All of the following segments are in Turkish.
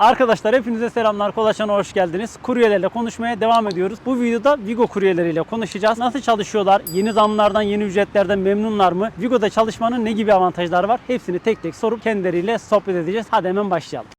Arkadaşlar hepinize selamlar. Kolaçan'a hoş geldiniz. Kuryelerle konuşmaya devam ediyoruz. Bu videoda Vigo kuryeleriyle konuşacağız. Nasıl çalışıyorlar? Yeni zamlardan, yeni ücretlerden memnunlar mı? Vigo'da çalışmanın ne gibi avantajları var? Hepsini tek tek sorup kendileriyle sohbet edeceğiz. Hadi hemen başlayalım.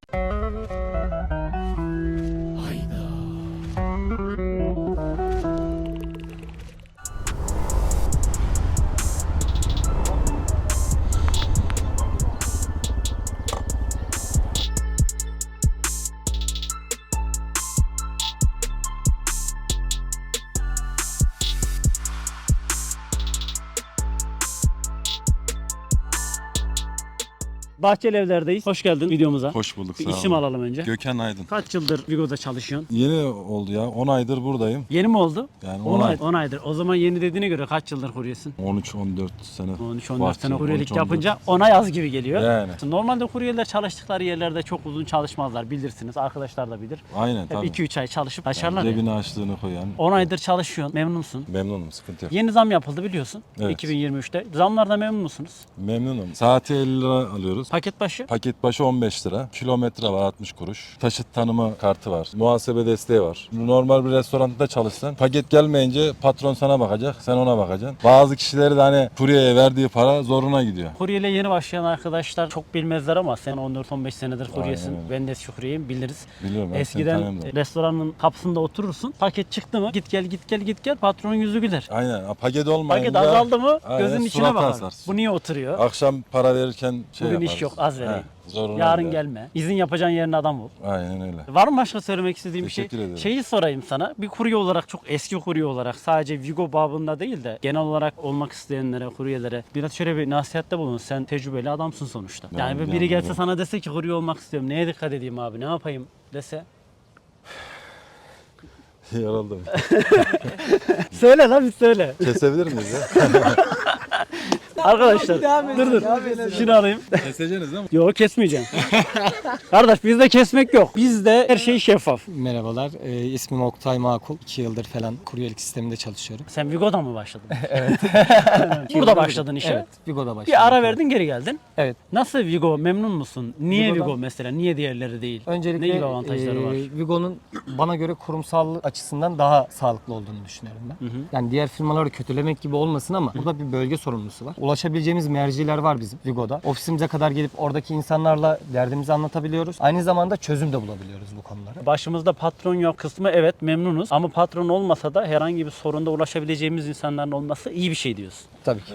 Bahçeli Evler'deyiz. Hoş geldin videomuza. Hoş bulduk Bir sağ isim olun. alalım önce. Gökhan Aydın. Kaç yıldır Vigo'da çalışıyorsun? Yeni oldu ya. 10 aydır buradayım. Yeni mi oldu? Yani 10 10 ay, ay. 10 aydır. O zaman yeni dediğine göre kaç yıldır kuryesin? 13-14 sene. 13-14 Bahçeli, sene kuryelik 13-14. yapınca ona yaz gibi geliyor. Yani. Normalde kuryeler çalıştıkları yerlerde çok uzun çalışmazlar bilirsiniz. Arkadaşlar da bilir. Aynen Hep tabii. 2-3 ay çalışıp başarılar ya. cebine açlığını koyan. 10 aydır çalışıyorsun. Memnunsun. Memnunum sıkıntı yok. Yeni zam yapıldı biliyorsun. Evet. 2023'te. Zamlardan memnun musunuz? Memnunum. Saati 50 lira alıyoruz. Paket başı Paket başı 15 lira. Kilometre var 60 kuruş. Taşıt tanıma kartı var. Muhasebe desteği var. Normal bir restoranda çalışsan paket gelmeyince patron sana bakacak. Sen ona bakacaksın. Bazı kişileri de hani kuryeye verdiği para zoruna gidiyor. Kuryeyle yeni başlayan arkadaşlar çok bilmezler ama sen 14-15 senedir kuryesin. Aynen öyle. Ben de kuryeyim biliriz. Biliyorum ben seni Eskiden tanıyorum da. restoranın kapısında oturursun. Paket çıktı mı git gel git gel git gel patronun yüzü güler. Aynen. Paket olmayınca Paket azaldı mı Aynen, gözünün içine surat bakar. Bu niye oturuyor? akşam para verirken şey Bugün iş yok, az vereyim. He, zoruna Yarın gider. gelme. İzin yapacağın yerine adam ol. Aynen öyle. Var mı başka söylemek istediğim bir şey? Teşekkür ederim. Şeyi sorayım sana. Bir kurye olarak çok eski kurye olarak sadece Vigo babında değil de genel olarak olmak isteyenlere, kuryelere biraz şöyle bir nasihatte bulun. Sen tecrübeli adamsın sonuçta. Yani, Yani bir biri yani gelse bu- sana dese ki kurye olmak istiyorum. Neye dikkat edeyim abi? Ne yapayım dese. Yoruldum. Söyle lan bir söyle. Kesebilir miyiz ya? Arkadaşlar dur dur. Şunu alayım. Keseceğiniz değil mi? Yok kesmeyeceğim. Kardeş bizde kesmek yok. Bizde her şey şeffaf. Merhabalar, e, ismim Oktay Makul. 2 yıldır falan kuryelik sisteminde çalışıyorum. Sen Vigo'da mı başladın? evet. Burada başladın işe. Evet, Vigo'da başladım. Bir ara verdin geri geldin. Evet. Nasıl Vigo memnun musun? Niye Vigo'dan- Vigo mesela? Niye diğerleri değil? Öncelikle ne gibi avantajları e, var? Vigo'nun bana göre kurumsal açısından daha sağlıklı olduğunu düşünüyorum ben. Yani diğer firmaları kötülemek gibi olmasın ama burada bir bölge sorumlusu var. Ulaşabileceğimiz merciler var bizim Vigo'da. Ofisimize kadar gelip oradaki insanlarla derdimizi anlatabiliyoruz. Aynı zamanda çözüm de bulabiliyoruz bu konulara. Başımızda patron yok kısmı evet memnunuz ama patron olmasa da herhangi bir sorunda ulaşabileceğimiz insanların olması iyi bir şey diyorsun. Tabii ki.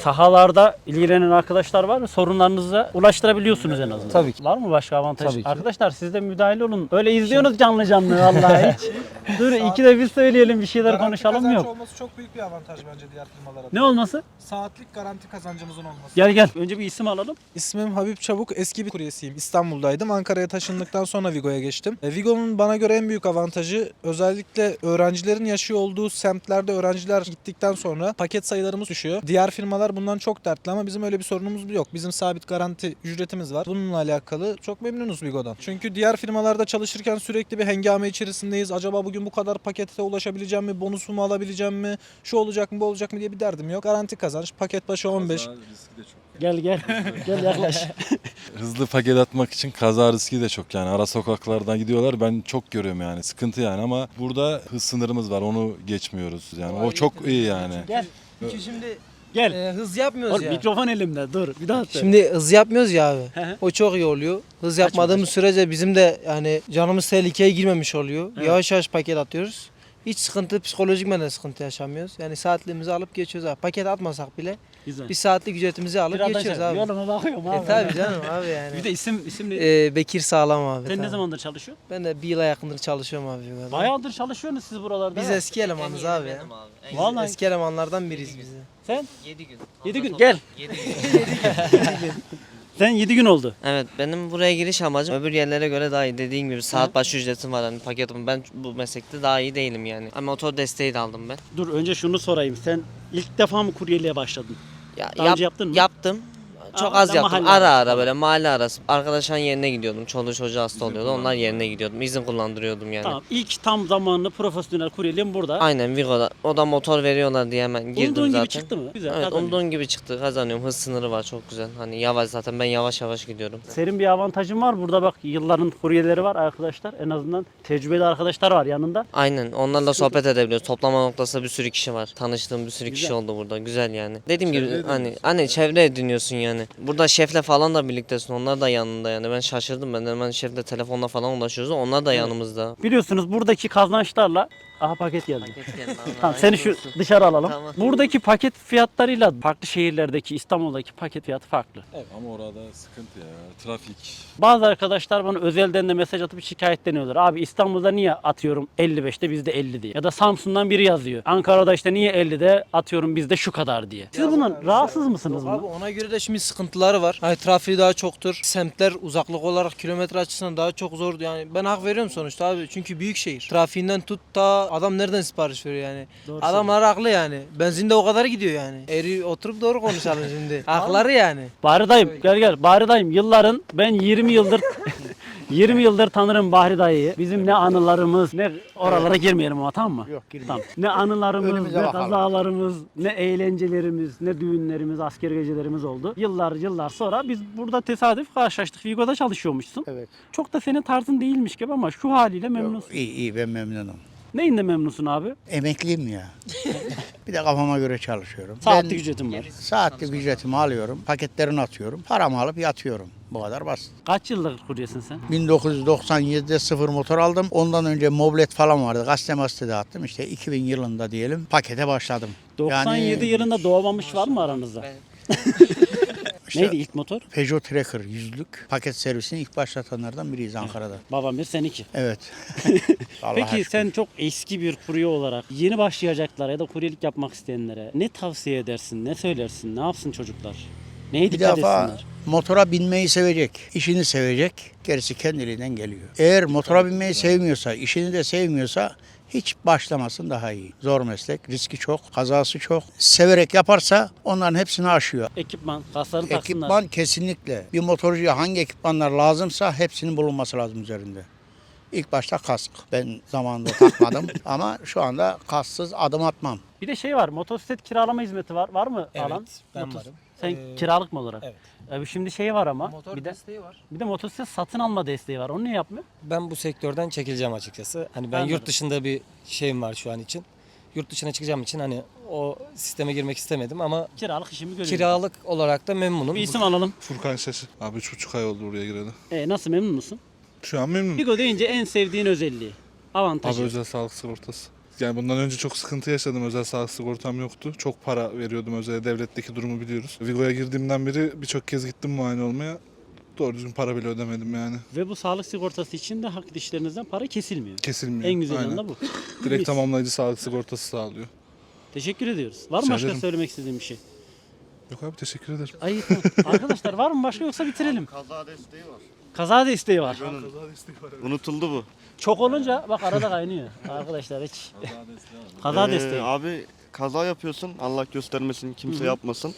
Sahalarda ilgilenen arkadaşlar var mı? Sorunlarınızı ulaştırabiliyorsunuz en azından. Tabii ki. Var mı başka avantaj? Tabii ki. Arkadaşlar siz de müdahale olun. Öyle izliyorsunuz canlı canlı vallahi hiç. Dur iki de biz söyleyelim bir şeyler Garanti konuşalım kazanç yok. olması çok büyük bir avantaj bence diğer firmalara. Ne olması? Saatlik garanti kazancımızın olması. Gel gel. Önce bir isim alalım. İsmim Habib Çabuk. Eski bir kuryesiyim. İstanbul'daydım. Ankara'ya taşındıktan sonra Vigo'ya geçtim. E, Vigo'nun bana göre en büyük avantajı özellikle öğrencilerin yaşıyor olduğu semtlerde öğrenciler gittikten sonra paket sayılarımız düşüyor. Diğer firmalar bundan çok dertli ama bizim öyle bir sorunumuz yok. Bizim sabit garanti ücretimiz var. Bununla alakalı çok memnunuz Vigo'dan. Çünkü diğer firmalarda çalışırken sürekli bir hengame içerisindeyiz. Acaba bugün bu kadar pakete ulaşabileceğim mi? Bonusumu alabileceğim mi? Şu olacak mı bu olacak mı diye bir derdim yok. Garanti kazanç. Paket başı 15. Gel gel. gel yaklaş. Hızlı paket atmak için kaza riski de çok yani. Ara sokaklardan gidiyorlar. Ben çok görüyorum yani. Sıkıntı yani ama burada hız sınırımız var. Onu geçmiyoruz. Yani o çok iyi yani. gel. Çünkü şimdi Gel. e, hız yapmıyoruz Oğlum, ya. mikrofon elimde. Dur. Bir daha söyle. Şimdi hız yapmıyoruz ya abi. Hı hı. o çok iyi oluyor. Hız yapmadığımız sürece bizim de yani canımız tehlikeye girmemiş oluyor. Yavaş yavaş paket atıyoruz. Hiç sıkıntı, psikolojik de sıkıntı yaşamıyoruz. Yani saatliğimizi alıp geçiyoruz abi. Paket atmasak bile Güzel. bir saatlik ücretimizi alıp Birazdan geçiyoruz şey- abi. Yoluma bakıyorum abi. E tabi canım abi yani. Bir de isim isim ne? E, Bekir Sağlam abi. Sen ne zamandır çalışıyorsun? Ben de bir yıla yakındır çalışıyorum abi. Vigo'da. Bayağıdır çalışıyorsunuz siz buralarda. Biz eski elemanız abi ya. Biz Vallahi. Eski elemanlardan biriyiz biz. Sen 7 gün. 7 gün gel. sonra- Yedi gün. Sen 7 gün oldu. evet benim buraya giriş amacım öbür yerlere göre daha iyi. Dediğin gibi saat başı ücretim var hani paketim. Ben bu meslekte daha iyi değilim yani. Ama motor desteği de aldım ben. Dur önce şunu sorayım. Sen ilk defa mı kuryeliğe başladın? Ya, Daha önce yaptın mı? Yaptım. Çok az yaptım. mahalle Ara ara böyle mahalle arası. Arkadaşların yerine gidiyordum. Çoluğu çocuğu hasta oluyordu. Onlar yerine gidiyordum. İzin kullandırıyordum yani. Tamam. İlk tam zamanlı profesyonel kuryeliğim burada. Aynen Vigo'da. O da motor veriyorlar diye hemen girdim Umduğun zaten. gibi çıktı mı? Güzel. Evet kazanıyor. umduğun gibi çıktı. Kazanıyorum. Hız sınırı var çok güzel. Hani yavaş zaten ben yavaş yavaş gidiyorum. Senin bir avantajın var. Burada bak yılların kuryeleri var arkadaşlar. En azından tecrübeli arkadaşlar var yanında. Aynen onlarla sohbet edebiliyoruz. Toplama noktasında bir sürü kişi var. Tanıştığım bir sürü kişi oldu burada. Güzel yani. Dediğim Çevre gibi hani hani çevre ediniyorsun yani. Burada şefle falan da birliktesin. Onlar da yanında yani. Ben şaşırdım. Ben hemen şefle telefonla falan ulaşıyoruz. Onlar da yanımızda. Biliyorsunuz buradaki kazançlarla Aha paket geldi. Tamam seni şu dışarı alalım. Tamam. Buradaki paket fiyatlarıyla farklı şehirlerdeki İstanbul'daki paket fiyatı farklı. Ama orada sıkıntı ya. Trafik. Bazı arkadaşlar bana özelden de mesaj atıp şikayetleniyorlar. Abi İstanbul'da niye atıyorum 55'te bizde 50 diye. Ya da Samsun'dan biri yazıyor. Ankara'da işte niye 50'de atıyorum bizde şu kadar diye. Siz bundan rahatsız mısınız Abi ona göre de şimdi sıkıntıları var. Hani trafiği daha çoktur. Semtler uzaklık olarak kilometre açısından daha çok zor. Yani ben hak veriyorum sonuçta abi. Çünkü büyük şehir. Trafiğinden tut da adam nereden sipariş veriyor yani. Doğru Adamlar haklı yani. Benzinde o kadar gidiyor yani. Eri oturup doğru konuşalım şimdi. Hakları yani. Bahri dayım gel gel. Bahri dayım yılların ben 20 yıldır 20 yıldır tanırım Bahri dayıyı. Bizim ne anılarımız ne oralara girmeyelim ama tamam mı? Yok girmeyin. Tamam. Ne anılarımız, Önümüze ne bakalım. kazalarımız, ne eğlencelerimiz, ne düğünlerimiz, asker gecelerimiz oldu. Yıllar yıllar sonra biz burada tesadüf karşılaştık. Vigo'da çalışıyormuşsun. Evet. Çok da senin tarzın değilmiş gibi ama şu haliyle memnunsun. İyi iyi ben memnunum. Neyinde memnunsun abi? Emekliyim ya. bir de kafama göre çalışıyorum. Saatlik Ben ücretim var. saatlik ücretimi alıyorum. Paketlerini atıyorum. Paramı alıp yatıyorum. Bu kadar basit. Kaç yıldır kuryesin sen? 1997'de sıfır motor aldım. Ondan önce moblet falan vardı. Gazete masete attım. İşte 2000 yılında diyelim pakete başladım. 97 yılında doğmamış var mı aranızda? İşte Neydi ilk motor? Peugeot Tracker yüzlük paket servisini ilk başlatanlardan biriyiz Ankara'da. Babam bir sen iki. Evet. Allah'a Peki şükür. sen çok eski bir kurye olarak yeni başlayacaklar ya da kuryelik yapmak isteyenlere ne tavsiye edersin, ne söylersin, ne yapsın çocuklar? Neye Bir dikkat defa etsinler? motora binmeyi sevecek, işini sevecek, gerisi kendiliğinden geliyor. Eğer motora binmeyi sevmiyorsa, işini de sevmiyorsa hiç başlamasın daha iyi. Zor meslek, riski çok, kazası çok. Severek yaparsa onların hepsini aşıyor. Ekipman, kaslarını taksınlar. Ekipman kesinlikle. Bir motorcuya hangi ekipmanlar lazımsa hepsinin bulunması lazım üzerinde. İlk başta kask. Ben zamanında takmadım ama şu anda kasksız adım atmam. Bir de şey var, motosiklet kiralama hizmeti var. Var mı Evet, alan? ben Motos- varım. Sen Ee, kiralık mı olarak? evet. Abi şimdi şey var ama Motor bir de desteği var. bir de motosiklet satın alma desteği var. Onu ne yapmıyor? Ben bu sektörden çekileceğim açıkçası. Hani ben Anladım. yurt dışında bir şeyim var şu an için. Yurt dışına çıkacağım için hani o sisteme girmek istemedim ama Kiralık işimi görüyorum. kiralık olarak da memnunum. Bir isim alalım. Furkan Şaşı. Abi üç buçuk ay oldu buraya gireli. E, nasıl memnun musun? Şu an memnunum. Vigo deyince en sevdiğin özelliği, avantajı. Abi özel sağlık sigortası. Yani bundan önce çok sıkıntı yaşadım. Özel sağlık sigortam yoktu. Çok para veriyordum özel devletteki durumu biliyoruz. Vigo'ya girdiğimden beri birçok kez gittim muayene olmaya. Doğru düzgün para bile ödemedim yani. Ve bu sağlık sigortası için de hak dişlerinizden para kesilmiyor. Kesilmiyor. En güzel Aynen. yanı da bu. Direkt Mis. tamamlayıcı sağlık sigortası sağlıyor. Teşekkür ediyoruz. Var mı Rica başka ederim. söylemek istediğim bir şey? Yok abi teşekkür ederim. Ay tamam. arkadaşlar var mı başka yoksa bitirelim. Kaza desteği var. Kaza desteği var. Unutuldu bu. Çok olunca bak arada kaynıyor. Arkadaşlar hiç. Kaza Ee, desteği. Abi kaza yapıyorsun. Allah göstermesin kimse Hı hı. yapmasın.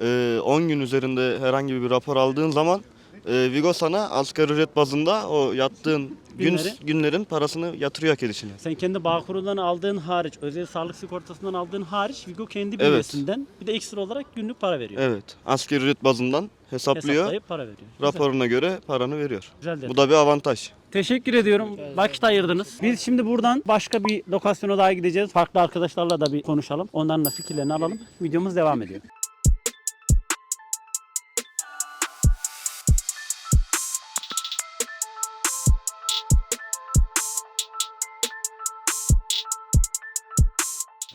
Ee, 10 gün üzerinde herhangi bir rapor aldığın zaman e, Vigo sana asgari ücret bazında o yattığın gün, Günleri? günlerin parasını yatırıyor hak edişine. Sen kendi Bağkur'dan aldığın hariç, özel sağlık sigortasından aldığın hariç Vigo kendi Evet. bünyesinden bir de ekstra olarak günlük para veriyor. Evet. Asgari ücret bazından hesaplıyor. Hesaplayıp para veriyor. Güzel. Raporuna göre paranı veriyor. Güzel detay. Bu da bir avantaj. Teşekkür ediyorum. Vakit ayırdınız. Biz şimdi buradan başka bir lokasyona daha gideceğiz. Farklı arkadaşlarla da bir konuşalım. Onların da fikirlerini alalım. Videomuz devam ediyor.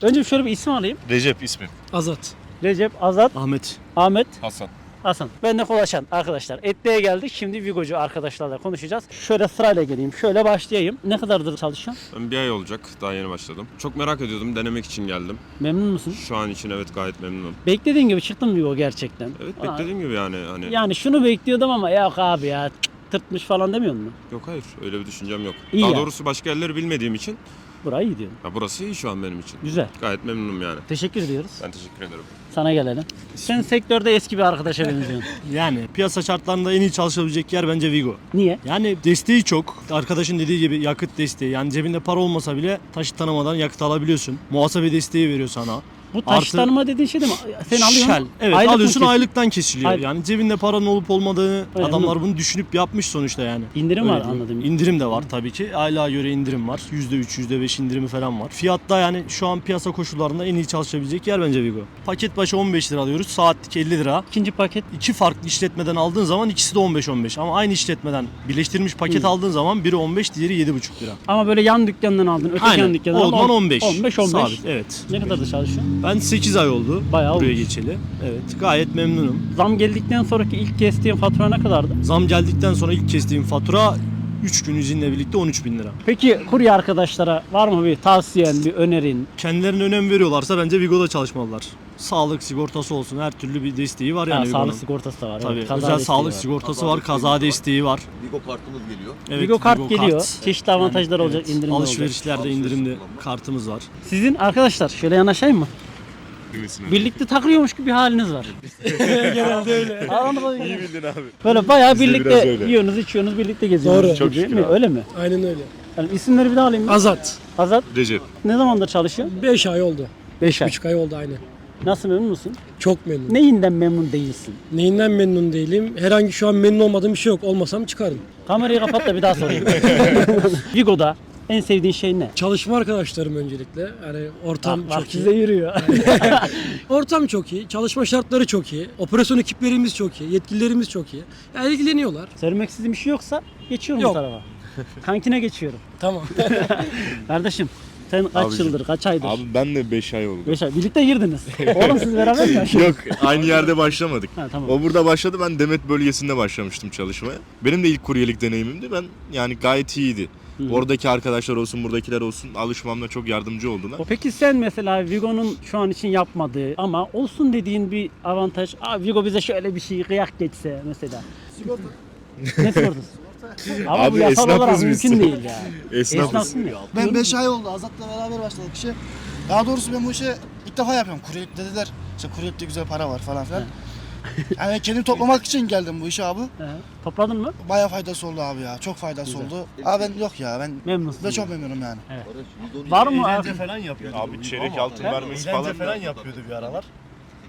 Önce şöyle bir isim alayım. Recep ismim. Azat. Recep, Azat, Ahmet. Ahmet, Hasan. Hasan. Ben de Kolaşan arkadaşlar. Etli'ye geldik. Şimdi Vigocu arkadaşlarla konuşacağız. Şöyle sırayla geleyim. Şöyle başlayayım. Ne kadardır çalışıyorsun? Ben bir ay olacak. Daha yeni başladım. Çok merak ediyordum. Denemek için geldim. Memnun musun? Şu an için evet gayet memnunum. Beklediğin gibi çıktı mı Vigo gerçekten? Evet Aa, beklediğim gibi yani. Hani Yani şunu bekliyordum ama yok abi ya tırtmış falan demiyor mu? yok hayır öyle bir düşüncem yok. İyi Daha ya. doğrusu başka yerleri bilmediğim için Burayı iyi diyorum. Ya burası iyi şu an benim için. Güzel. Gayet memnunum yani. Teşekkür ediyoruz. Ben teşekkür ederim. Sana gelelim. Sen sektörde eski bir arkadaşa benziyorsun. Yani piyasa şartlarında en iyi çalışabilecek yer bence Vigo. Niye? Yani desteği çok. Arkadaşın dediği gibi yakıt desteği. Yani cebinde para olmasa bile taşıt tanımadan yakıt alabiliyorsun. Muhasebe desteği veriyor sana. Bu taş Artı- tanıma dediğin şey değil mi? Sen alıyorsun. Shell. Evet aylık alıyorsun kesiyor? aylıktan kesiliyor. Aylık. Yani cebinde paranın olup olmadığını Önemli. adamlar bunu düşünüp yapmış sonuçta yani. İndirim Öyle var diyeyim. anladım. İndirim de var tabii ki. Aylığa göre indirim var. %3, %5 indirimi falan var. Fiyatta yani şu an piyasa koşullarında en iyi çalışabilecek yer bence Vigo. Paket başı 15 lira alıyoruz. Saatlik 50 lira. İkinci paket İki farklı işletmeden aldığın zaman ikisi de 15-15 ama aynı işletmeden birleştirilmiş paket Hı. aldığın zaman biri 15 diğeri 7,5 lira. ama böyle yan dükkandan aldın. Öteki yan Aynen. dükkandan Olman aldın. 15. 15 15. Sabit evet. Ne kadar da çalışıyorsun? Ben 8 ay oldu Bayağı buraya olmuş. geçeli. Evet gayet memnunum. Zam geldikten sonraki ilk kestiğin fatura ne kadardı? Zam geldikten sonra ilk kestiğim fatura 3 gün izinle birlikte 13 bin lira. Peki kurye arkadaşlara var mı bir tavsiyen, bir önerin? Kendilerine önem veriyorlarsa bence Vigo'da çalışmalılar. Sağlık sigortası olsun her türlü bir desteği var yani Ha, Vigo'nun. sağlık sigortası da var. Tabii evet. Kaza özel desteği sağlık var. sigortası var, kaza desteği var. Vigo kartımız geliyor. Evet, Vigo kart geliyor. kart. Çeşitli avantajlar olacak, evet. indirimler olacak. Alışverişlerde indirimli kartımız var. Sizin arkadaşlar şöyle yanaşayım mı? Birlikte takılıyormuş gibi bir haliniz var. Genelde öyle. İyi bildin abi. Böyle bayağı birlikte yiyorsunuz, içiyorsunuz, birlikte geziyorsunuz. Doğru. gibi, mi? Öyle mi? Aynen öyle. Yani isimleri bir daha alayım. mı? Azat. Azat. Recep. Ne zamandır çalışıyor? 5 ay oldu. 5 ay. 3 ay oldu aynen. Nasıl memnun musun? Çok memnun. Neyinden memnun değilsin? Neyinden memnun değilim? Herhangi şu an memnun olmadığım bir şey yok. Olmasam çıkarım. Kamerayı kapat da bir daha sorayım. Vigo'da en sevdiğin şey ne? Çalışma arkadaşlarım öncelikle. Yani ortam Bak, bak çok size iyi. yürüyor. Ortam çok iyi. Çalışma şartları çok iyi. Operasyon ekiplerimiz çok iyi. Yetkililerimiz çok iyi. Yani ilgileniyorlar. Söylemek istediğim bir şey yoksa geçiyorum Yok. bu tarafa. Kankine geçiyorum. Tamam. Kardeşim sen kaç Abicim, yıldır, kaç aydır? Abi ben de 5 ay oldu. 5 ay. Birlikte girdiniz. Oğlum siz beraber mi? Yok aynı yerde başlamadık. Ha, tamam. O burada başladı ben Demet bölgesinde başlamıştım çalışmaya. Benim de ilk kuryelik deneyimimdi. Ben yani gayet iyiydi. Oradaki arkadaşlar olsun buradakiler olsun alışmamda çok yardımcı oldular. O Peki sen mesela Vigo'nun şu an için yapmadığı ama olsun dediğin bir avantaj. Aa, Vigo bize şöyle bir şey kıyak geçse mesela. Sigorta. ne sigortası? Ama bu Abi yasal olarak mümkün değil yani. Esnafız. Esnafsın ya. Ben 5 ay oldu Azat'la beraber başladık işe. Daha doğrusu ben bu işe ilk defa yapıyorum. Kuryelik dediler. İşte kuryelikte güzel para var falan filan. yani kendim toplamak için geldim bu işe abi. He. Topladın mı? Baya faydası oldu abi ya. Çok faydası oldu. Abi ben yok ya ben Memnunsun. de çok memnunum yani. Var mı abi? falan yapıyordu. Abi çeyrek altın vermesi Eğlence falan. falan yapıyordu bir aralar.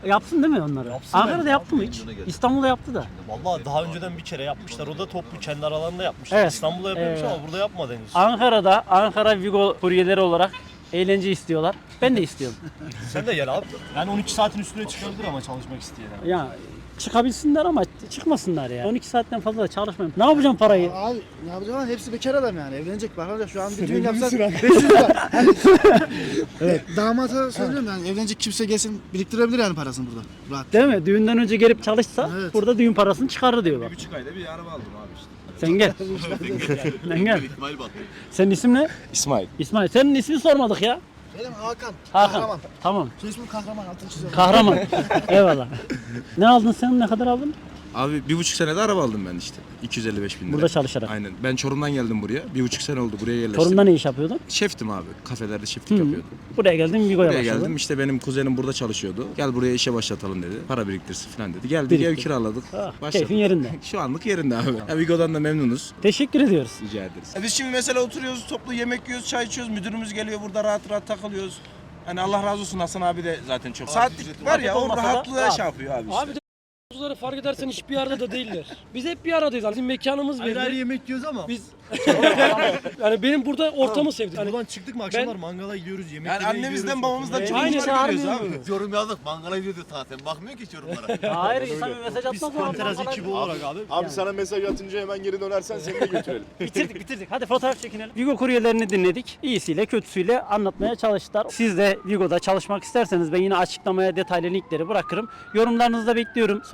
Yapsın değil mi onları? Yapsın Ankara'da bence. yaptı mı hiç? İstanbul'da yaptı da. Vallahi daha önceden bir kere yapmışlar. O da toplu kendi aralarında yapmışlar. Evet. İstanbul'da yapıyormuş Evet. ama burada yapmadı henüz. Ankara'da Ankara Vigo kuryeleri olarak eğlence istiyorlar. Ben de istiyorum. Sen de gel abi. Yani 12 saatin üstüne çıkabilir ama çalışmak isteyen. ya çıkabilsinler ama çıkmasınlar ya. 12 saatten fazla da çalışmayın. Ne yapacağım parayı? Abi ne yapacağım hepsi bekar adam yani. Evlenecek bak hadi şu an bir düğün yapsak 500 lira. evet. Damata söylüyorum yani evlenecek kimse gelsin biriktirebilir yani parasını burada. Rahat. Değil mi? Düğünden önce gelip çalışsa Evet. burada düğün parasını çıkarır diyorlar. buçuk ayda bir araba aldım abi işte. Sen gel. Sen gel. Senin isim ne? İsmail. İsmail. Senin ismini sormadık ya. Benim Hakan. Hakan. Kahraman. Tamam. Soy ismim Kahraman altın çiziyorum. Kahraman. Eyvallah. Ne aldın sen? Ne kadar aldın? Abi bir buçuk senede araba aldım ben işte. 255 bin lira. Burada çalışarak. Aynen. Ben Çorum'dan geldim buraya. Bir buçuk sene oldu buraya yerleştim. Çorum'da ne iş yapıyordun? Şeftim abi. Kafelerde şeflik Hı. yapıyordum. Buraya geldin Vigo'ya Buraya başladın. geldim işte benim kuzenim burada çalışıyordu. Gel buraya işe başlatalım dedi. Para biriktirsin falan dedi. Geldik Biriktir. ev kiraladık. Ah, Başladık. keyfin yerinde. Şu anlık yerinde abi. Ya Vigo'dan da memnunuz. Teşekkür ediyoruz. Rica ederiz. E biz şimdi mesela oturuyoruz, toplu yemek yiyoruz, çay içiyoruz. Müdürümüz geliyor burada rahat rahat takılıyoruz. Hani Allah razı olsun Hasan abi de zaten çok. Saatlik var ya o olmasa da rahatlığa rahat. şey yapıyor abi işte. Abi de Kuzuları fark edersen hiçbir yerde de değiller. Biz hep bir aradayız. Bizim mekanımız belli. Ayrı yemek yiyoruz ama. Biz yani benim burada ortamı sevdim. Hani Buradan çıktık mı akşamlar mangala gidiyoruz, yemek Yani yemeye annemizden gidiyoruz. babamızdan Aynen. var şey görüyoruz abi. Yorum yazdık mangala gidiyordu zaten. Bakmıyor ki hiç yorumlara. Hayır insan bir mesaj Biz atmaz mı? Panteraz ekibi olarak abi. Abi sana mesaj atınca hemen geri dönersen seni de götürelim. bitirdik bitirdik. Hadi fotoğraf çekinelim. Vigo kuryelerini dinledik. İyisiyle kötüsüyle anlatmaya çalıştılar. Siz de Vigo'da çalışmak isterseniz ben yine açıklamaya detaylı linkleri bırakırım. Yorumlarınızı da bekliyorum.